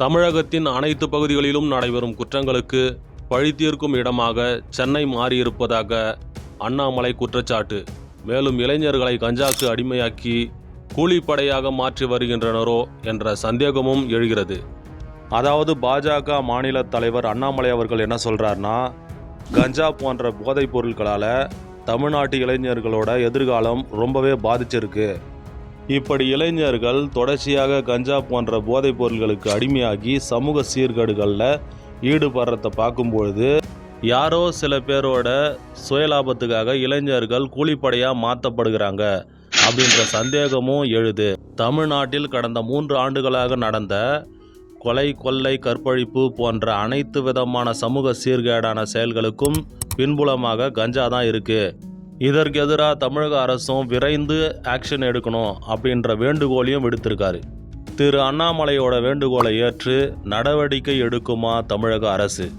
தமிழகத்தின் அனைத்து பகுதிகளிலும் நடைபெறும் குற்றங்களுக்கு பழித்தீர்க்கும் இடமாக சென்னை மாறியிருப்பதாக அண்ணாமலை குற்றச்சாட்டு. மேலும் இளைஞர்களை கஞ்சாக்கு அடிமையாக்கி கூலிப்படையாக மாற்றி வருகின்றனரோ என்ற சந்தேகமும் எழுகிறது. அதாவது பாஜக மாநில தலைவர் அண்ணாமலை அவர்கள் என்ன சொல்கிறார்னா கஞ்சா போன்ற போதைப் பொருட்களால் தமிழ்நாட்டு இளைஞர்களோட எதிர்காலம் ரொம்பவே பாதிச்சிருக்கு. இப்படி இளைஞர்கள் தொடர்ச்சியாக கஞ்சா போன்ற போதைப் பொருட்களுக்கு அடிமையாகி சமூக சீர்கேடுகளில் ஈடுபடுறத பார்க்கும்பொழுது யாரோ சில பேரோட சுயலாபத்துக்காக இளைஞர்கள் கூலிப்படையாக மாற்றப்படுகிறாங்க அப்படின்ற சந்தேகமும் எழுது. தமிழ்நாட்டில் கடந்த மூன்று ஆண்டுகளாக நடந்த கொலை கொள்ளை கற்பழிப்பு போன்ற அனைத்து விதமான சமூக சீர்கேடான செயல்களுக்கும் பின்புலமாக கஞ்சா தான் இருக்குது இதற்கு எதிராக தமிழக அரசும் விரைந்து ஆக்ஷன் எடுக்கணும் அப்படின்ற வேண்டுகோளையும் விடுத்திருக்காரு. திரு அண்ணாமலையோட வேண்டுகோளை ஏற்று நடவடிக்கை எடுக்குமா தமிழக அரசு?